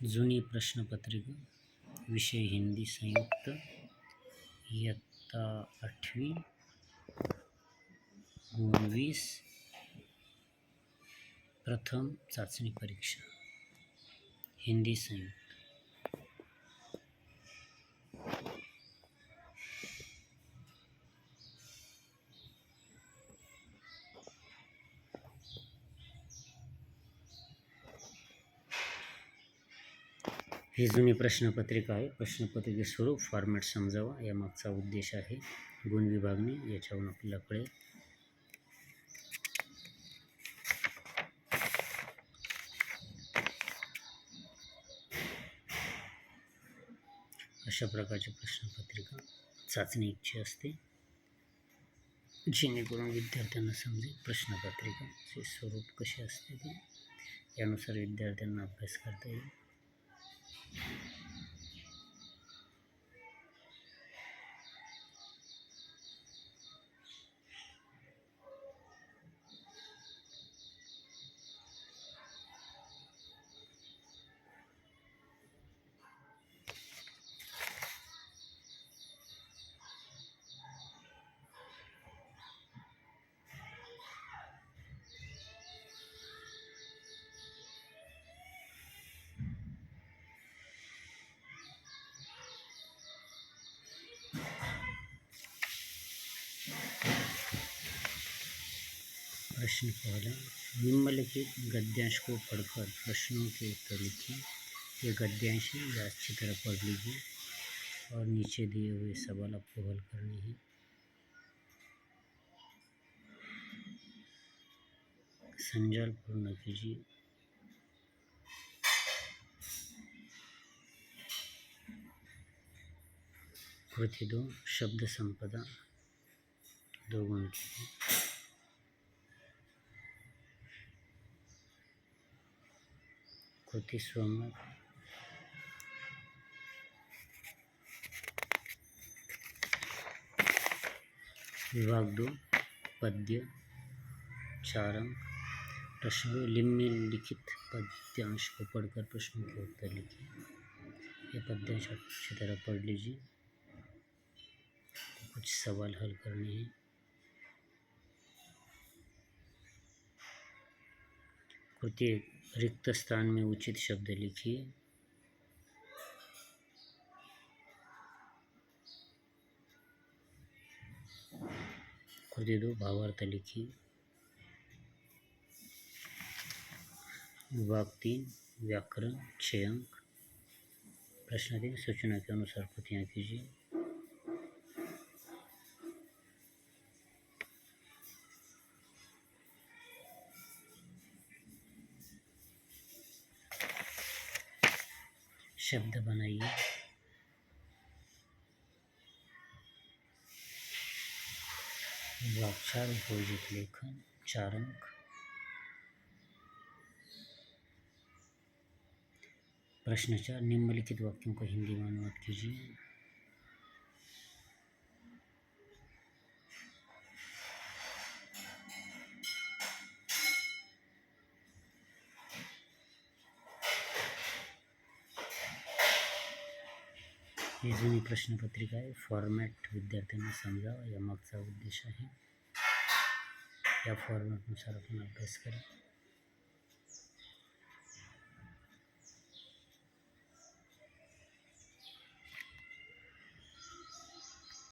जुनी प्रश्नपत्रिका विषय हिंदी संयुक्त इयत्ता आठवी गुण वीस प्रथम चाचणी परीक्षा हिंदी संयुक्त. ही जुनी प्रश्नपत्रिका आहे. प्रश्नपत्रिके स्वरूप फॉर्मॅट समजावा. यामागचा उद्देश आहे गुण विभागणी. याच्यावरून आपल्याला कळेल. अशा प्रकारची प्रश्नपत्रिका चाचणी इच्छी असते. जेणेकरून विद्यार्थ्यांना समजेल प्रश्नपत्रिकाचे स्वरूप कसे असते ते. यानुसार विद्यार्थ्यांना अभ्यास करता येईल. प्रश्न पहला। निम्नलिखित गद्यांश को पढ़कर प्रश्नों के उत्तर लिखिए ये गद्यांश है, या अच्छी तरह पढ़ लीजिए। और नीचे दिए हुए सवाल आपको हल करने हैं। संजाल, पूर्ण कीजिए। कृति दो, शब्द संपदा, दो गुण कीजिए। कृति स्वमत विभाग दो पद्य चार अंक प्रश्न निम्नलिखित पद्यांश को पढ़कर प्रश्नों के उत्तर लिखिए। ये पद्यांश अच्छी तरह पढ़ लीजिए। कुछ सवाल हल करने हैं। एक, रिक्त स्थान में उचित शब्द लिखिए। दो भावार्थ लिखिए। विभाग तीन व्याकरण छः अंक। प्रश्न तीन सूचना के अनुसार कृतियाँ कीजिए। शब्द बनाइए। वाक्षार उपयोजित लेखन चार अंक प्रश्न चार निम्नलिखित वाक्यों को हिंदी में अनुवाद कीजिए। ही जुनी प्रश्नपत्रिका आहे. फॉर्मॅट विद्यार्थ्यांना समजावा. या मागचा उद्देश आहे. या फॉर्मॅटनुसार आपण अभ्यास करा.